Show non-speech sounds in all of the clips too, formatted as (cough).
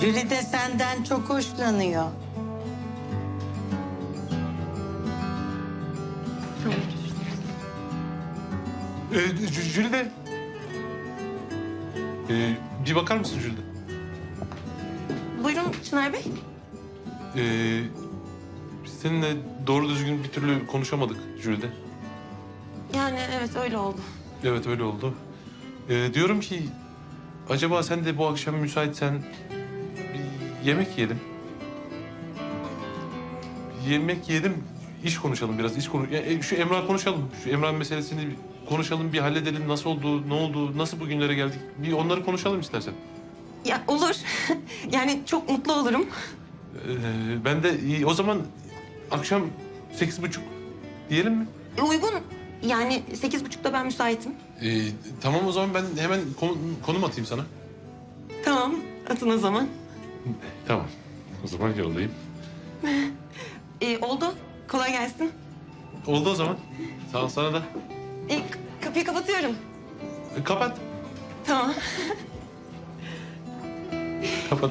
Jüri de senden çok hoşlanıyor. Ee, Jü- Jülide. Ee, bir bakar mısın Jülide? Buyurun Çınar Bey. Ee, biz seninle doğru düzgün bir türlü konuşamadık Jülide. Yani evet öyle oldu. Evet öyle oldu. Ee, diyorum ki acaba sen de bu akşam müsaitsen yemek yiyelim. Yemek yiyelim, iş konuşalım biraz. İş konu ya, e, şu Emrah konuşalım. Şu Emrah meselesini bir konuşalım, bir halledelim. Nasıl oldu, ne oldu, nasıl bugünlere geldik? Bir onları konuşalım istersen. Ya olur. (laughs) yani çok mutlu olurum. Ee, ben de iyi. O zaman akşam sekiz buçuk diyelim mi? E, uygun. Yani sekiz buçukta ben müsaitim. Ee, tamam o zaman ben hemen kon- konum atayım sana. Tamam. Atın o zaman. Tamam. O zaman yollayayım. (laughs) E, oldu. Kolay gelsin. Oldu o zaman. Sağ ol sana da. E, k- kapıyı kapatıyorum. E, kapat. Tamam. Kapat.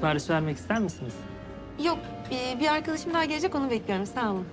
Sipariş vermek ister misiniz? Yok e, bir arkadaşım daha gelecek onu bekliyorum. Sağ olun.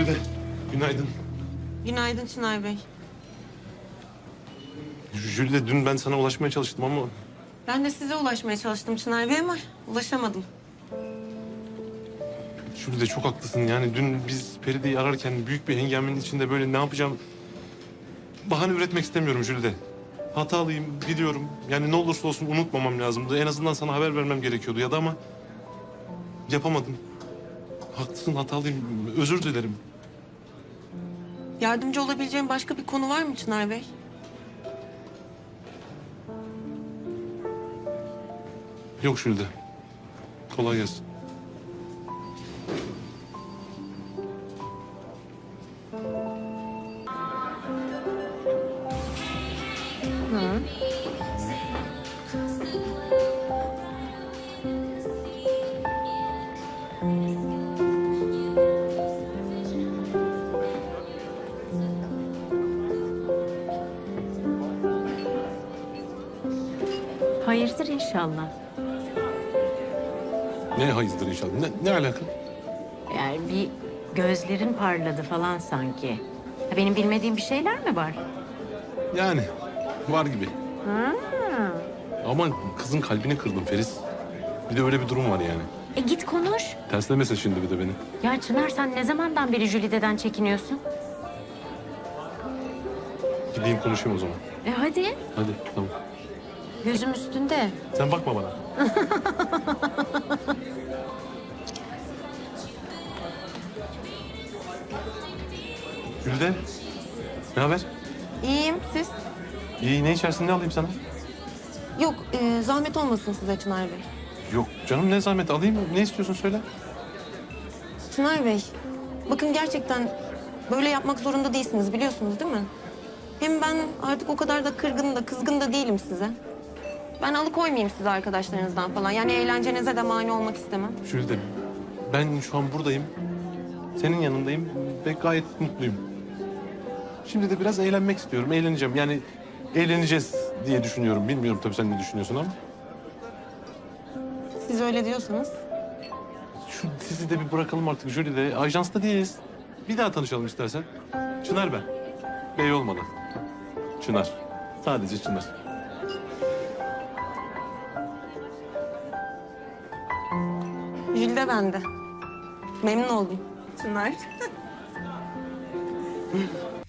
Jülide. Günaydın. Günaydın Çınar Bey. Jülide dün ben sana ulaşmaya çalıştım ama Ben de size ulaşmaya çalıştım Çınar Bey ama ulaşamadım. Jülide çok haklısın. Yani dün biz Feride'yi ararken büyük bir hengamenin içinde böyle ne yapacağım bahane üretmek istemiyorum Jülide. Hatalıyım biliyorum. Yani ne olursa olsun unutmamam lazımdı. En azından sana haber vermem gerekiyordu ya da ama yapamadım. Haklısın hatalıyım. Özür dilerim. Yardımcı olabileceğim başka bir konu var mı Çınar Bey? Yok Jülide. Kolay gelsin. Hayırdır inşallah. Ne hayızdır inşallah. Ne, ne alaka? Yani bir gözlerin parladı falan sanki. Ha, Benim bilmediğim bir şeyler mi var? Yani var gibi. Ama kızın kalbini kırdım Feris. Bir de öyle bir durum var yani. E git konuş. Terslemesin şimdi bir de beni. Ya Çınar sen ne zamandan beri Jülide'den çekiniyorsun? Gideyim konuşayım o zaman. E hadi. Hadi tamam. Gözüm üstünde. Sen bakma bana. (laughs) Gülde. Ne haber? İyiyim siz? İyi ne içersin ne alayım sana? Yok e, zahmet olmasın size Çınar Bey. Yok canım ne zahmet alayım ne istiyorsun söyle. Çınar Bey bakın gerçekten böyle yapmak zorunda değilsiniz biliyorsunuz değil mi? Hem ben artık o kadar da kırgın da kızgın da değilim size. Ben alıkoymayayım sizi arkadaşlarınızdan falan. Yani eğlencenize de mani olmak istemem. Jülde ben şu an buradayım. Senin yanındayım ve gayet mutluyum. Şimdi de biraz eğlenmek istiyorum. Eğleneceğim. Yani eğleneceğiz diye düşünüyorum. Bilmiyorum tabii sen ne düşünüyorsun ama. Siz öyle diyorsanız. Şu dizi de bir bırakalım artık Jüli'de. Ajansta değiliz. Bir daha tanışalım istersen. Çınar ben. Bey olmadan. Çınar. Sadece Çınar. Jülde bende. Memnun oldum. Çınar. (laughs)